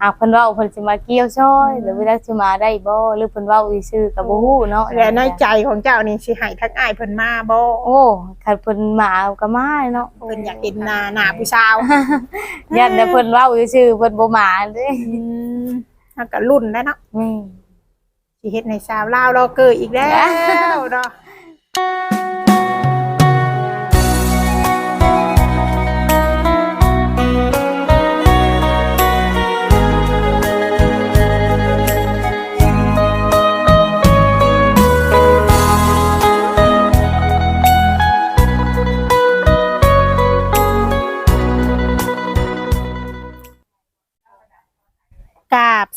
หากเพิ่นเว้าเพิ่นสิมาเกี่ยวช่อยหรือว่าสิมาได้บ่หรือเพิ่นเว้าอีซื่อก็บ่ฮู้เนาะและในใจของเจ้านี่สิให้ทั้งอ้ายเพิ่นมาบ่โอ้คันเพิ่นมาก็มาเนาะเพิ่นอยากเห็นหน้าหน้าผู้สาวยันแต่เพิ่นเว้าอีซื่อเพิ่นบ่มาเด้อืมเฮาก็รุ่นแล้วเนาะแม่สิเฮ็ดให้สาวลาวรอเกิดอีกแล้วเนาะ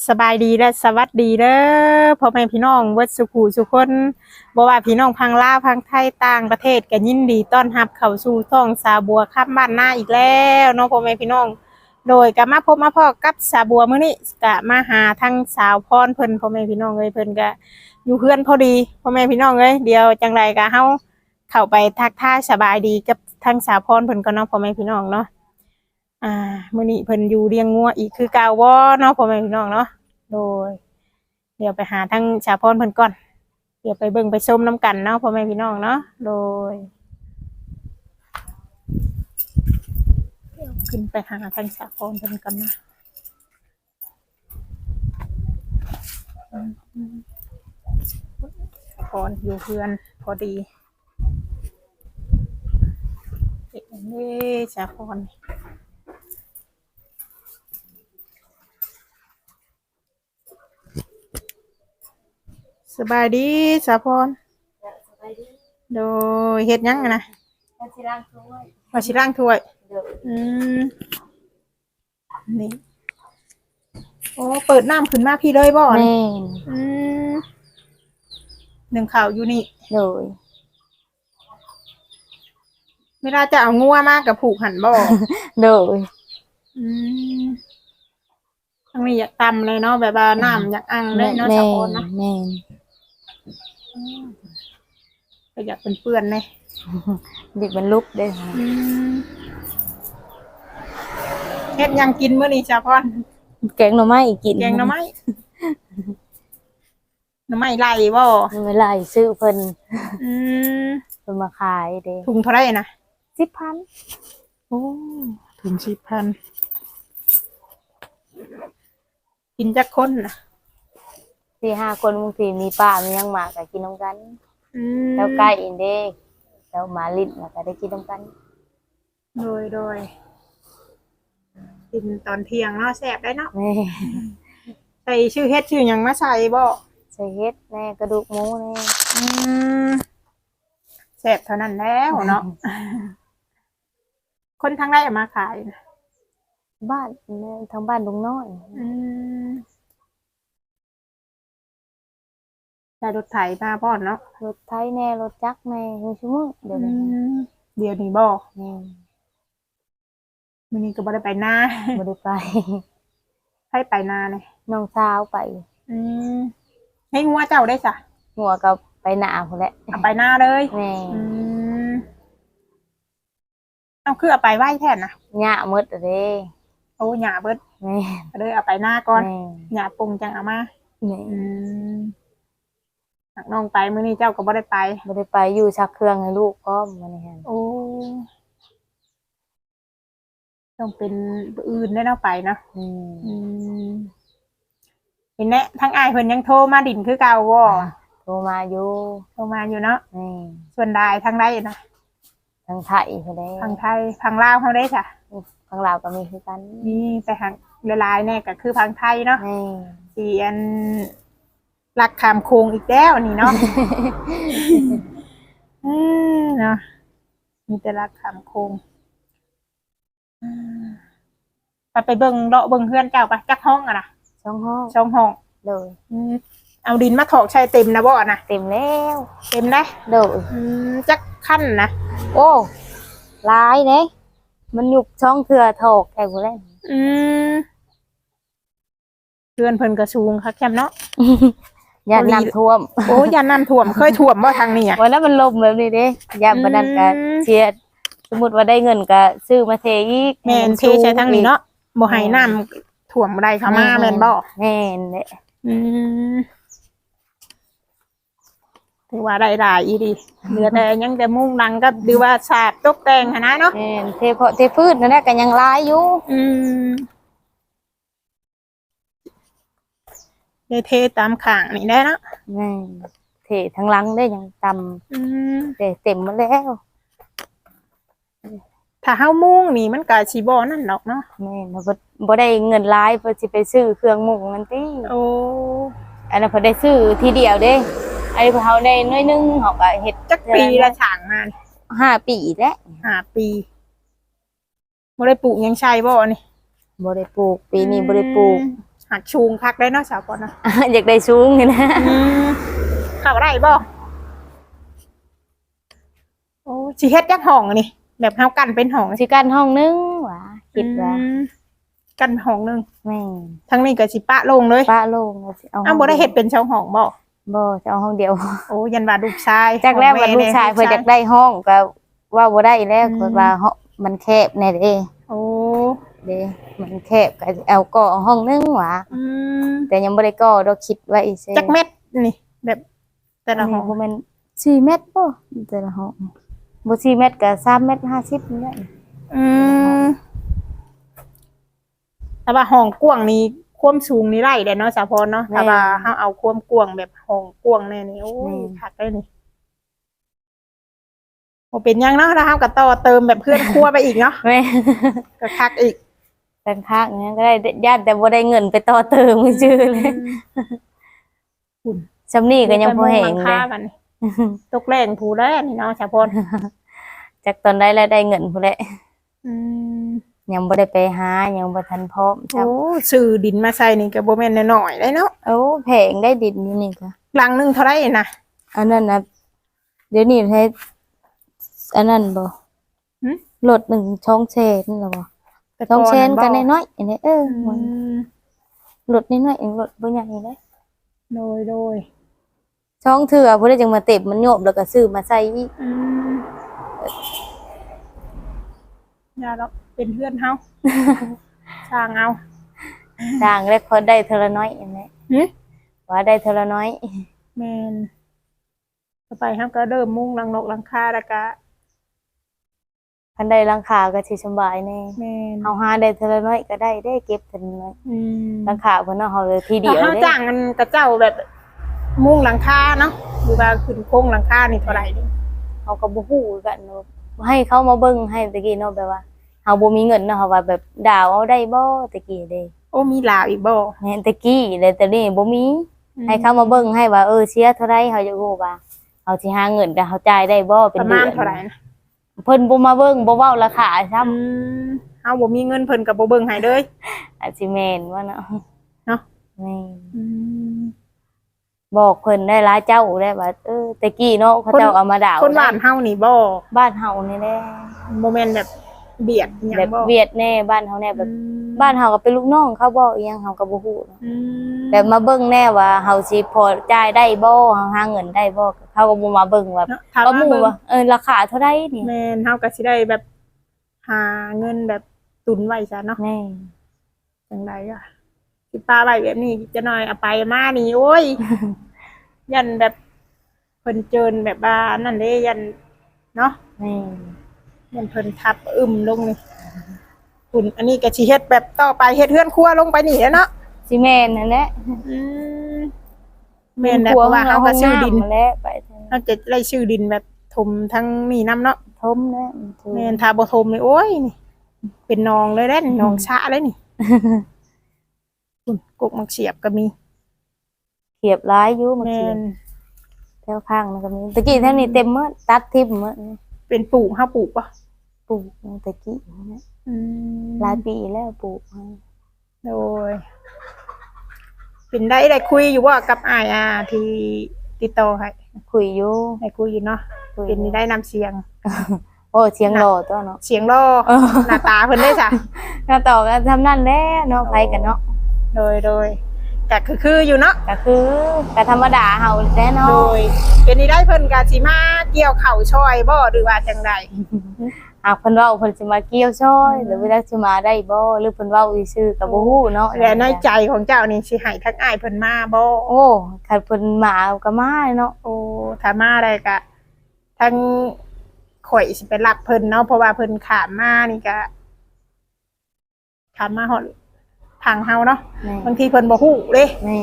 สบายดีและสวัสดีเด้อพ่อแม่พี่น้องเวัดสุขูสุคนบ่ว่าพี่น้องพังลาวพังไทยต่างประเทศก็ยินดีต้อนรับเข้าสู่ท้องสาบัวข้ามบ้านหน้าอีกแล้วเนาะพ่อแม่พี่น้อง โดยก็มาพบมาพ่อกับสาบัวมื้อนี้ก็มาหาทั้งสาวพรเพิ่นพ่อแม่พี่น้องเอ้ยเพิ่นก็อยู่เพื่อนพอดีพ่อแม่พี่น้องเอ้ยเดียวจังไรก็เฮาเข้าไปทักทายสบายดีกับทั้งสาวพรเพิ่นก็เนาะพ่อแม่พี่น้องเนาะอ่ามื้อนี้เพิ่นอยู่เลี้ยงงัวอีกคือเก่าบ่เนาะพ่อแม่พี่น้องเนาะ โดย เดี๋ยวไปหาทั้งสาพรเพิ่นก่อน เดี๋ยวไปเบิ่งไปชมน้ำกันเนาะพ่อแม่พี่น้องเนาะโดยขึ้นไปหาทางสาครกันกันนะสาครอยู่เพื่อนพอดีเด็กนี่สาคร สบายดีสาพรโดยเฮ็ดหยังอะนะสิล้างถ้วยมาชิล่างถ้วย เด้ออืมนี่โอ้เปิดน้ำขึ้นมาพี่เลยบ่อนแม่นอืมหนึ่งข่าวอยู่นี่โดยเวลาจะเอางัวมากกับผูกหันบ่ โดยอืมทั้งนี้อยากตำเลยเนาะแบบว่าน้ำอยากอังเลยเนาะแม่สาวคนนะแม่น ก็อยากเป็นเปื้อนเลยเด็กมันลุกเด้ออืมเฮ็ดหยังกินมื้อนี้สาวพรแกงหน่อไม้กินแกงหน่อไม้หน่อไม้ไล่บ่เวลาซื้อเพิ่นอืมเพิ่นมาขายเด้ถุงเท่าไหร่นะ10,000โอ้ถึงสิบพันกินจักคนนะ สี่ห้าคนบางทีมีป้ามียังหมาก็กินน้ำกัน อืมแล้วใกล้อินเด้แล้วหมาลิ้นแล้วก็ได้กินน้ำกันโดยโดยกินตอนเที่ยงเนาะแซ่บได้เนาะแม่ใส่ชื่อเฮ็ดชื่อหยังมาใส่บ่ใส่เฮ็ดแน่กระดูกหมูแน่อืมแซ่บเท่านั้นแล้วเนาะคนทางได้เอามาขายนะบ้านแม่ทางบ้านดงน้อย อืม ใส่รถไถมาพ่อนเนาะรถไถแน่รถจักรแน่มีชั่วโมงเดี๋ยวนี้มเดี๋ยวนี้บ่แม่มื้อนี้ก็บ่ได้ไปนาบ่ได้ไปให้ไปนาเลยน้องสาวไป อืมให้งัวเจ้าได้จ้ะหัวก็ไปหนาพุ่นแหละเอาไปหน้าเลยแม่อืมเอาคือเอาไปไหว้แทนนะหญ้าหมดอะเด้โอ้หยาเบิดแม่ก็เลยเอาไปหน้าก่อนแม่หยาปรุงจังเอามาแม่อืม หักน้องไปมื้อนี้เจ้าก็บ่ได้ไป บ่ได้ไปอยู่ชักเครื่องให้ลูกพร้อมมันนี่ฮะโอ้ต้องเป็นอื่นได้เนาะไปเนาะอืมอืมเห็นแน่ทั้งอายเพิ่นยังโทรมาดินคือเก่าบ่โทรมาอยู่โทรมาอยู่เนาะแม่ส่วนใดทางใดนะทางไทยพุ่นแหละทางไทยทางลาวเฮาได้จ้ะทางลาวก็มีคือกันนี่ไปทางละลายแน่ก็คือทางไทยเนาะแม่สีอัน รักคำโคงอีกแล้วนี่เนาะอืมเนาะมีแต่รักคำโคงอืมไปไปเบิ่งเลาะเบิ่งเพื่อนเจ้าไปจักห้องอะนะช่องห้องช่องห้องโดยอืมเอาดินมาถอกใช้เต็มนะบ่อะนะเต็มแล้ว เต็มนะโดยอืมจักขั้นนะโอ้หลายเด้มันยุกช่องเถื่อถกแข่งพุ่นแหละอืมเพื่อนเพิ่นกระสูงค่ะแคมเนาะ ยานน้ำท่วมโอ้ยาน้ำท่วมเคยท่วมบ่ทางนี้อะวันนั้นมันลมแบบนี้เด้ยามบันนั้นก็อืมเชียร์สมมุติว่าได้เงินก็ซื้อมาเทอีกแม่นเทใช้ทางนี้เนาะบ่ให้น้ถ่วมไรเขามาแม่นบ่แม่นแหละอืมถือว่าได้หลายอีดีเหลือแต่ยังแต่มุ่งหลังก็ดูว่าฉาบตกแต่งหั้นนะเนาะแม่นเทเพาะเทพืชนั่นแหละก็ยังหลายอยู่ อืม ได้เทตามข่างนี่ได้เนาะแม่นเททั้งหลังได้ยังต่ำอืมแต่เต็มหมดแล้วถ้าเฮามุ่งนี่มันก็สิบ่นั่นดอกเนาะแม่นบ่บ่ได้เงินหลายเพื่อสิไปซื้อเครื่องมุงนั่นติโอ้อันนั้นเพิ่นได้ซื้อทีเดียวเด้ไอ้เฮาได้น้อยหนึงเฮาก็เฮ็ดจักปีละฉางมานี่ห้าปีแล้วห้าปีบ่ได้ปลูกหยังใช่บ่นี่บ่ได้ปลูกปีนี้บ่ได้ปลูกอืม หักชูงคักได้เนาะสาวก่อนเนาะอยากได้สูงนี่นะเข้าได้บ่โอ้สิเฮ็ดจักห้องอันนี่แบบเฮากันเป็นห้องสิกันห้องนึงหว่าคิดว่าอืมกันห้องหนึงแม่ทั้งนี้ก็สิปะลงเลยป้าโลงแล้วสิเอาอ้าวบ่ได้เฮ็ดเป็นช่องห้องบ่บ่จะเอาห้องเดียว โอ้ยันว่าลูกชายจากแรกว่าลูกชายเพิ่นอยากได้ห้องก็ว่าบ่ได้แล้วอืมเพิ่นว่าห้องมันแคบแน่เด้โอ้ เด้มันแคบก็เอาก่อห้องนึงหว่าอืมแต่ยังบ่ได้ก่อดอกคิดไว้ซื่อจักเม็ดนี่ แบบ แต่ละห้องบ่แม่น4เมตรบ่แต่ละห้องบ่4เมตรก็3เมตร50นี่แหละอืมแต่ว่าห้องกว้างนี่ความสูงนี่ไร่ได้เนาะสาพรเนาะแต่ว่าเฮาเอาความกว้างแบบห้องกว้างแน่นี่โอ้ยคักได้นี่บ่เป็นหยังเนาะแล้วเฮาก็ต่อเติมแบบเพื่อนครัวไปอีกเนาะแม่ก็คักอีก แต่ข้างๆนั้นก็ได้ญาติแต่บ่ได้เงินไปต่อเติมซื่อเลยซำนี้ก็ยังบ่แห้งหลัเลคายมันตกแรงผูแลนี่เนาะสาพรจากตอนได้แล้วได้เงินพุ่นแหละอืมยังบ่ได้ไปหายังบ่ทันพร้อมครับโอ้ซื้อดินมาใส่นี่ก็บ่แม่นน้อยๆเลยเนาะโอ้แพงได้ดินอยู่นี่ก็หลังหนึงเท่าไหร่นะอันนั้นนะเดี๋ยวนี้ให้อันนั้นบ่หึรถหนึ่งช่องเชนหรอบ่ แต่ช่องเชนบ่กันน้อยๆอันนี้เอออืมรถน้อยๆเองรถบ่ใหญ่เลยโดยโดยช่องเถื่อผู้ใดจึงมาเต็มมันโยบแล้วก็ซื้อมาใส่อีกอืมอย่าหรอกเป็นเพื่อนเฮาสร้างเอาต่างแล้วพอได้เทอละน้อยอันนี้หึว่าได้เทอละน้อยแมนต่อไปเฮาก็เริ่มมุ่งหลังนกหลังคาแล้วก็ คันได้หลังคาก็สิสบายแน่แมนเฮาหาได้เทอละน้อยก็ได้ได้เก็บเทอละน้อยอืมหลังคาเพิ่นเอาเฮาเลยทีเดีถ้ายวเฮาเด้จ้างมันกระเจ้าแบบ มุ่งหลังคาเนาะหรือว่าขึ้นโค้งหลังคานี่เท่าไหร่นี่เฮาก็บ่ฮู้กันเนาะให้เขามาเบิ่งให้ตะกี้เนาะแบบว่าเฮาบ่มีเงินเนาะเฮาว่าแบบดาวเอาได้บ่ตะกี้เด้โอ้มีลาวอีกบ่แม่นตะกี้เลยแต่นี่บ่มี ให้เขามาเบิ่งให้ว่าเออเสียเท่าไรเฮาจะรู้ว่าเฮาสิหาเงินแต่เฮาจ่ายได้บ่เป็ปนระเดืมาอณนเท่าไหร่นะ เพิ่นบ่มาเบิ่งบ่เว้าราคาซ้ำอืมเฮาบ่มีเงินเพิ่นก็บ่เบิ่งให้เลยอาจสิแม่นว่าเนาะเนาะ แม่นอืม บอกเพิ่นได้หลายเจ้าได้ว่าเออตะกี้เนาะเขาเจ้าเอามาด่าคนบ้านเฮานี่บ่บ้านเฮานี่แหละบ่แม่นแบบเบียดหยังแบบบ่เวียดแน่บ้านเฮาแน่แบบอืมบ้านเฮาก็เป็นลูกน้องเขาบ่อีหยังเฮาก็บ่ฮู้เนาะอืมแบบมาเบิ่งแน่ว่าเฮาสิพอจ่ายได้บ่เฮาหาเงินได้บ่ เขาก็บ่มาเบิ่งว่าเนาะถ้าก็ว่าหมู่เบิ่งว่าเออราคาเท่าไรนี่แม่นเฮาก็สิได้แบบหาเงินแบบตุนไว้ซะเนาะแม่จังไดอะสิปาไว้แบบนี้จะหน่อยเอาไปมานี่โอ้ย ยันแบบเพิ่นเจินแบบว่านั่นเด้ยันเนาะแม่ยันเพิ่นทับอึมลงนี่คุณอันนี้ก็สิเฮ็ดแบบต่อไปเฮ็ดเฮือนครัวลงไปนี่แหล้วเนาะสิแม่นนั่นแหละอืมแม่นแหละเพราะว่าเฮาก็ซื้อดินห้งำแล้วไป เถอะเฮาจะไล่ซื้อดินแบบถมทั้งนี่น้ำเนาะทมแล้วแม่นทาบ่ทมนี่โอ้ยนี่ เป็นหนองเลยเด้นี่หนองชะเลยนี่คุณกกมักเสียบก็มีเขียบร้ายอยู่เมื่อแม่กี้นแถวข้างมันก็มีตะกี้แท่านี้เต็มหมดตัดทิ่มหมดเป็นปลูกเฮาปลูกปะปลูกตะกี้อืมหลายปีแล้วปลูกโดย เป็นได้ได้คุยอยู่ว่ากับอ้ายอ่าที่ติดต่อให้ คุยอยู่ได้คุยอยู่เนาะคุยเป็นได้นำเสียง โอ้เสียงหล่อตัวเนาะ เสียงรอเออ หน้าตาเพิ่นได้จ้ะถ้าต่อกันทำนั่นแหละเนาะไปกันเนาะโดยโดยก็คือคืออยู่เนาะก็คือก็ธรรมดาเฮาแน่เนาะโดยเป็นนี่ได้เพิ่นกาสิมาเกี่ยวเข่าวช่อยบ่หรือว่าจังใดเฮหากเพิ่นเว้าเพิ่นสิมาเกี่ยวช่อยหรือว่าจะสิมาได้บ่หรือเพิ่นเว้าซื่อๆก็บ่ฮู้เนาะและในใจของเจ้านี่สิให้ทั้งอ้ายเพิ่นมาบ่โอ้คันเพิ่นมาก็มาเนาะโอ้ ถ้ามาได้ก็ทั้งข่อยสิไปรับเพิ่นเนาะเพราะว่าเพิ่นขามมานี่ก็ขามมาฮอดทางเฮาเนาะแม่ บางทีเพิ่นบ่ฮู้เด้แม่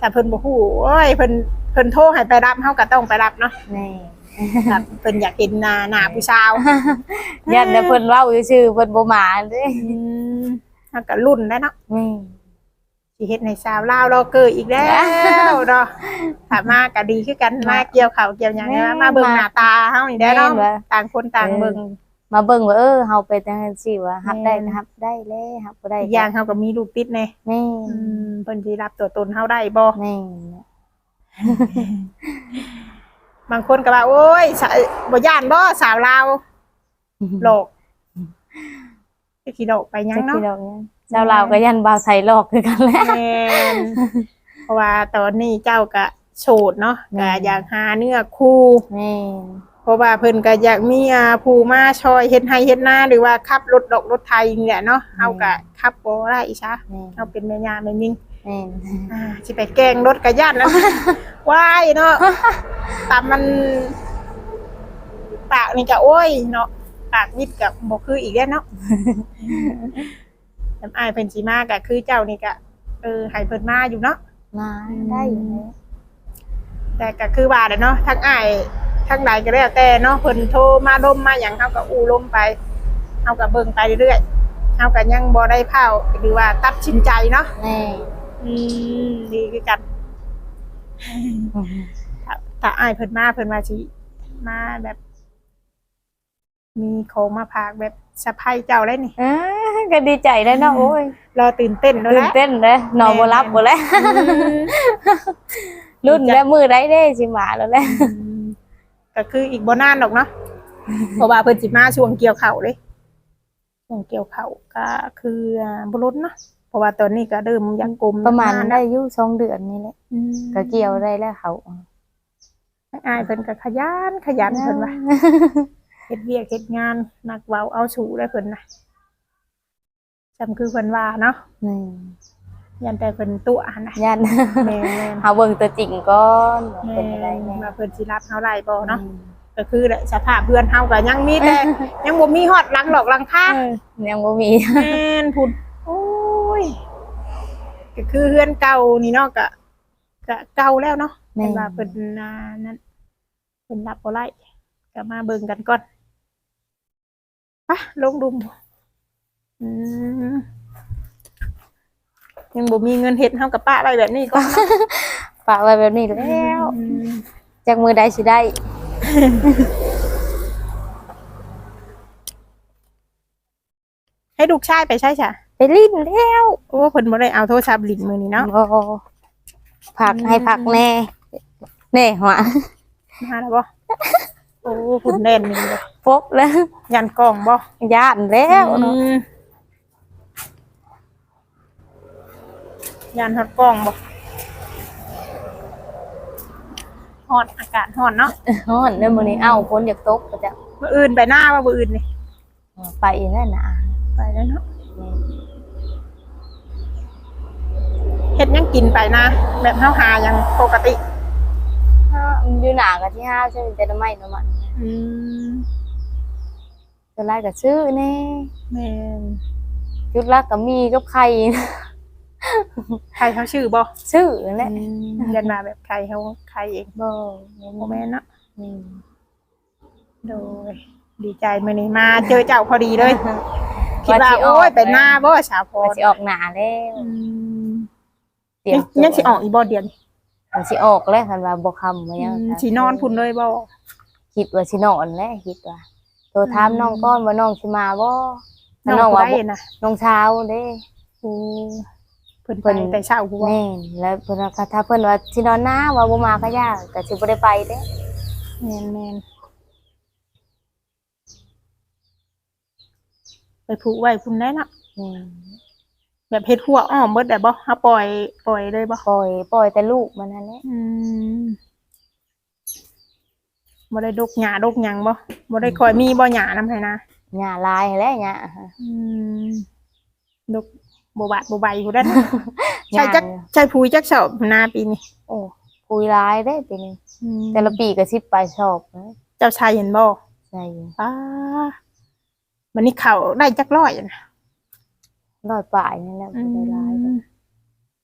ถ้าเพิ่นบ่ฮู้โอ้ยเพิ่นเพิ่นโทรให้ไปรับเฮาก็ต้องไปรับเนาะแม่ถ้าเพิ่นอยากเห็นหน้าหน้าผู้สาวยันแต่เพิ่นเว้าซื่อๆเพิ่นบ่มาเด้อืมเฮาก็รุ่นได้เนาะ แม่ สิเฮ็ดให้สาวลาวรอเกิดอีกแล้วเนาะถ้ามาก็ดีคือกันมาเกี่ยวข้าวเกี่ยวหยังเนี่ยมาเบิ่งหน้าตาเฮานี่ได้เนาะต่างคนต่างเบิ่งมาเบิ่งว่าเออเฮาไปจังซี่ว่ารับได้ก็รับได้แล้วรับบ่ได้อีกอย่างเฮาก็มีลูกติดแน่แม่อืมเพิ่นสิรับตัวตนเฮาได้บ่แม่บางคนก็ว่าโอ้ยสาบ่ย่านบ่สาวลาวโลกสิขี้โลกไปหยังจักเนาะพี่ดอก เนี่ยเจ้าลาวก็ยันบ่าวไทยหลอกคือกันแหละแม่นเพราะว่าตอนนี้เจ้าก็โสดเนาะแม่ก็อยากหาเนื้อคู่ แม่เพราะว่าเพิ่นก็อยากมีอาผู้มาช่วยเฮ็ดให้เฮ็ดนาหรือว่าขับรถดอกรถไทยนี่แหละเนาะเฮาก็ขับบ่ได้อีชะแม่เฮาเป็นแม่ย่าแม่ยิงแม่อ่าสิไปแกล้งรถกระย่านนะว้ายเนาะตามมันปากนี่ก็โอ้ยเนาะปากนิดกับบ่คืออีกแล้วเนาะ น้ำอายเพิ่นสิมาก็คือเจ้านี่ก็เออให้เพิ่นมาอยู่เนาะ มาได้อยู่แล้วแต่ก็คือว่าแหละเนาะทั้งอ้ายทั้งใดก็แล้วแต่เนาะเพิ่นโทรมาลมมาหยังเฮาก็อู้ลมไปเฮาก็เบิ่งไปเรื่อยๆเฮาก็ยังบ่ได้เผาหรือว่าตัดสินใจเนาะแม่อืมดีคือกันถ้าถ้าอ้ายเพิ่นมาเพิ่นว่าสิมาแบบ มีของมาพากแบบสะพายเจ้าเลยนี่อ่า ก็ดีใจได้เนาะโอ้ยรอตื่นเต้นแล้วตื่นนะ เต้นเลยนอนบ่รับบ่แล้วรุ่นแล้วมือได้เด้สิมาแล้วแหละอืมก็คืออีกบ่นานดอกเนาะ เพราะว่าเพิ่นสิมาช่วงเกี่ยวข้าวเลยช่วงเกี่ยวข้าวก็คืออ่าบ่ลดเนาะ เพราะว่าตอนนี้ก็เริ่มยังกลมประมาณนได้อยู่สองเดือนนี่แหละอืมก็เกี่ยวได้แล้วเขาอ้ายเพิ่นก็ขยันขยันเพิ่นว่า เฮ็ดเวียกเฮ็ดงานนักเว้าเอาสู่ได้เพิ่นน่ะ จำคือเพิ่นว่าเนาะนี่ยันแต่เพิ่นตัวหั่นน่ะยันแม่นเฮาเบิ่งตัวจริงก่อนว่าๆเป็นอะไรแน่ว่าเพิ่นสิรับเฮาได้บ่เนาะอืมก็คือสภาพเพื่อนเฮาก็ยังมีแต่ ยังบ่มีฮอดหลังหลอกหลังคาเออยังบ่มี แม่นพุ่นโอ้ยก็คือเฮือนเก่านี่เนาะก็ก็เก่าแล้วเนาะแม่เห็นว่าเพิ่นอ่านั้นเพิ่นรับบ่ไล่ก็มาเบิ่งกันก่อนไปะลงดุม อืมยังบ่มีเงินเฮ็ดเฮากับป้าไว้แบบนี้ก่อนเนาะฝากไว้แบบนี้แล้วอืมจากมือใดสิได้ ให้ลูกชายไปใช่จ้ะไปลิ้นแล้วโอ้เพิ่นบ่ได้เอาโทรศัพท์ลิ้นมื้อนี้เนาะโอ้ผักให้ผักแน่แน่หัวมาแล้วบ่โอ้เพิ่นแน่นนี่เลยพบแล้วยันกล่องบ่ย่านแล้วเนาะ อืมยันฮอดกล่องบ่ฮอดอากาศฮ้อนเนาะฮ้อนเด้อมื้อนี้เอ้าฝนอยากตกก็จะมื้ออื่นไปหน้าว่ามื้ออื่นนี่ไปอีกแล้วนะไปแล้วเนาะเฮ็ดหยังกินไปนะ แบบเฮาหาหยังปกติอยู่หนากับที่ห้าวใช่ไหมแต่ละไม้ละมันอืมจะไล่กับซื้อแน่แม่นจุดลักกับมีกับไข่ ใครเขาชื่อบ่ซื้อนั่นแหละยันมาแบบใครเขาใครเองบ่โมแม่นเนาะอืมโดย ดีใจมื้อนี้มาเจอเจ้าพอดีเลยคิดว่าโอ้ยไปหน้าบ่สาวพมันรสิออกหนาแล้วอืมเตรียมตัวยังสิออกอีกบ่เดือนมันสิออกแล้วคันว่าบ่คำว่ายังสินอนพุ่นเลยบ่คิดว่าสินอนแล้วคิดว่าโทรถามน้องก้อนว่าน้องสิมาบ่ถ้าน้น้อองงบ่ว่าได้บ่นะน้องเช้าเด้โอ้เพิ่นเพิ่ไปนแต่เช้าผู้บ่แม่นแล้วเพิ่นว่าถ้าเพิ่นว่าสินอนหน้าว่าบ่มาก็ยากก็สิบ่ได้ไปเด้แม่นแม่นไปผูกไว้พุ่นได้เนาะอืมแบบเฮ็ดหัวอ้อมเบิดได้บ่เฮาปล่อยปล่อยเลยบ่ปล่อยปล่อยแต่ลูกมันนั่นแหละอืมบ่ได้ดกหญ้าดกหยังบ่บ่ได้คอยมีบ่หญ้านำให้นะหญ้าลายแหล้วหญ้าอืมดก บ่บาดบ่ใบผู้นั้นหญ้าใช่จักใช่ปุ๋ยจักสอบหน้าปีนี้โอ้ปุยลายได้ปีนี้อืมแต่ละปีก็สิบปลายชอบนะเจ้าชายเห็นบ่ใช่ป้ามันนี่เขาได้จักร้อยอะนะร้อยปลายนี่แหละอืบ่ได้ลายม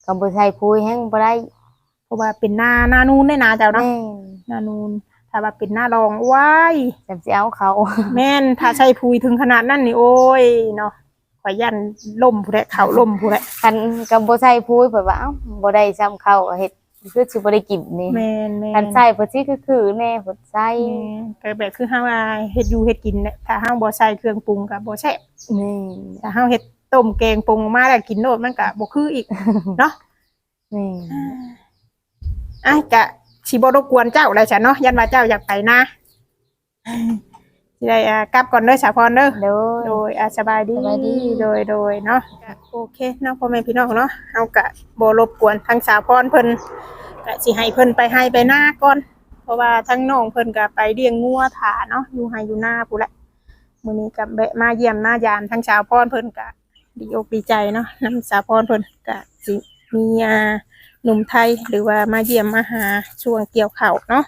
ก็บ่ใช่ปุยแห้งบ่ได้เพราะว่าเป็นหน้าหน้านูนได้นาเจ้าเนาะแม่นหน้านูนถ้าว่าเป็นหน้ารองว้ายจำสิเอาเขา แม่นถ้าใช้ปุ๋ยถึงขนาดนั้นนี่โอ้ยเนาะ ขอยยันล่มผู้ใดเขาล่มผู้ใดคันก็บ่ใช่ปุยแบบว่าเอ้าบ่ได้ซ้ำเขาก็เฮ็ดคือสิบ่ได้กินนี่แม่นแม่นคันใส่เพิ่นสิคือคือแน่เพิ่นใส่แม่นก็แบบคือเฮาว่าเฮ็ดอยู่เฮ็ดกินเนี่ยถ้าเฮาบ่ใส่เครื่องปรุงก็บ่แซ่บนี่ถ้าเฮาเฮ็ดต้มแกงปรุงออกมาแล้วกินโนดมันก็บ่คืออีก เนาะ นี่อะกะสิบ่รบกวนเจ้าแล้วจ้ะเนาะยันว่าเจ้าอยากไปนะ สิได้อ่ากลับก่อนเด้อสาพรเด้อ โดย โดยอะสบายดีสบายดี โดยโดยเนาะก็โอเคเนาะพ่อแม่พี่น้องเนาะเฮากะบ่รบกวนทั้งสาพรเพิ่นก็สิให้เพิ่นไปให้ไปหน้าก่อน เพราะว่าทั้งน้องเพิ่นก็ไปเลี้ยงงัวถาเนาะอยู่ให้อยู่หน้าพู้นแหละมื้อนี้ก็แวะมาเยี่ยมมายามทั้งสาวพรเพิ่นก็ดีอกดีใจเนาะนํสาวพรเพิ่นก็สิมีอ่าหนุ่มไทยหรือว่ามาเยี่ยมมาหาช่วงเกี่ยวข้าวเนาะ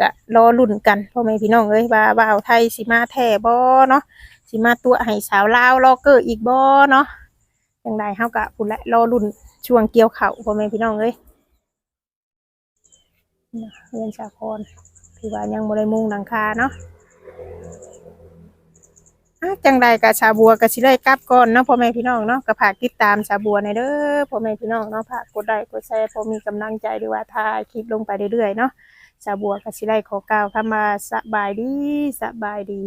ก็รอลุ้นกันพ่อแม่พี่น้องเอ้ยว่าบ่าวไทยสิมาแท้บ่เนาะสิมาตัวให้สาวลาวรอเกอร์อีกบ่เนาะจังใดเฮากะพุ่นละรอรุ่นช่วงเกี่ยวเข้าพ่อแม่พี่น้องเอ้ยนะเรียนสาครคือว่ายังบ่ได้มุงหลังคาเนาะอะจังใดกะชาบัวกะสิได้กลับก่อนเนาะพ่อแม่พี่น้องเนาะก็ฝากติดตามชาบัวในเด้อพ่อแม่พี่น้องเนาะฝากกดไลค์กดแชร์พอมีกำลังใจหรือว่าถ่ายคลิปลงไปเรื่อยๆเนาะ ชาวบัวกะสิได้ขอกล่าวคำว่าสบายดีสบายดี